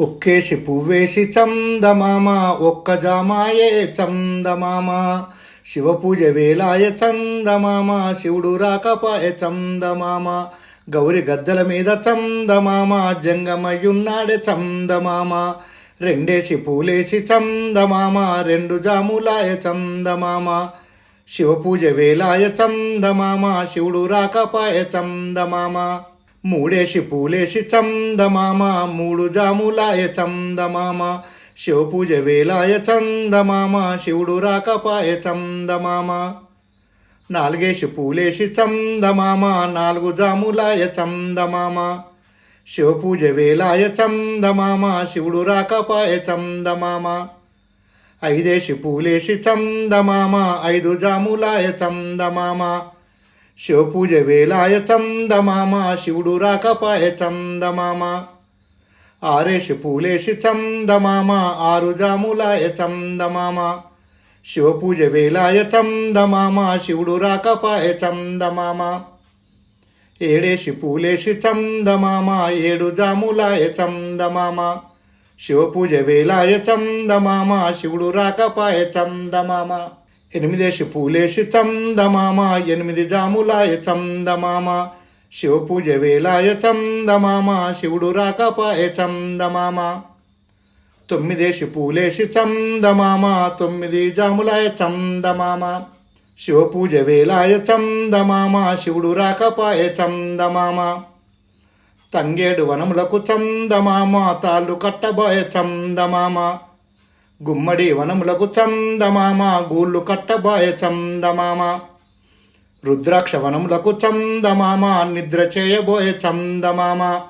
ఒక్కేసి పువ్వేసి చందమామ ఒక్క జామాయే చందమామ. శివ పూజ వేలాయ చందమామ శివుడు రాకపాయ చందమామ. గౌరి గద్దల మీద చందమామ జంగమయ్యున్నాడే చందమామ. రెండేసి పూలేసి చందమామ రెండు జాములాయ చందమామ. శివ పూజ వేలాయ చందమామ శివుడు రాకపాయ చందమామ. మూడేసి పూలేసి చందమామ మూడు జాములాయ చందమామ శివ పూజ వేలాయ చందమామ శివుడు రాకపాయ చందమామ. నాలుగేసి పూలేసి చందమామ నాలుగు జాములాయ చందమామ శివ పూజ వేలాయ చందమామ శివుడు రాకపాయ చందమామ. ఐదేసి పూలేసి చందమామ ఐదు జాములాయ చందమామ. శివ పూజ వేలాయ చందమామ శివుడు రాకపాయ చందమామ. ఆరేసి పూలేసి చందమామ ఆరు జాములాయ చందమామ. శివ పూజ వేలాయ చందమామ శివుడు రాకపాయ చందమామ. ఏడేసి పూలేసి చందమామ ఏడు జాములాయ చందమామ. శివ పూజ వేలాయ చందమామ శివుడు రాకపాయ చందమామ. ఎనిమిదేసి పూలేసి చందమామ ఎనిమిది జాములాయ చందమామ. శివ పూజ వేలాయ చందమామ శివుడు రాకపాయ చందమామ. తొమ్మిదేసి పూలేసి చందమామ తొమ్మిది జాములాయ చందమామ. శివ పూజ వేలాయ చందమామ శివుడు రాకపాయ చందమామ. తంగేడు వనములకు చందమామ తాళ్ళు కట్టబోయ చందమామ. గుమ్మడి వనములకు చందమామ గూళ్ళు కట్టబాయ చందమామ. రుద్రాక్ష వనములకు చందమామ నిద్ర చేయబోయే చందమామ.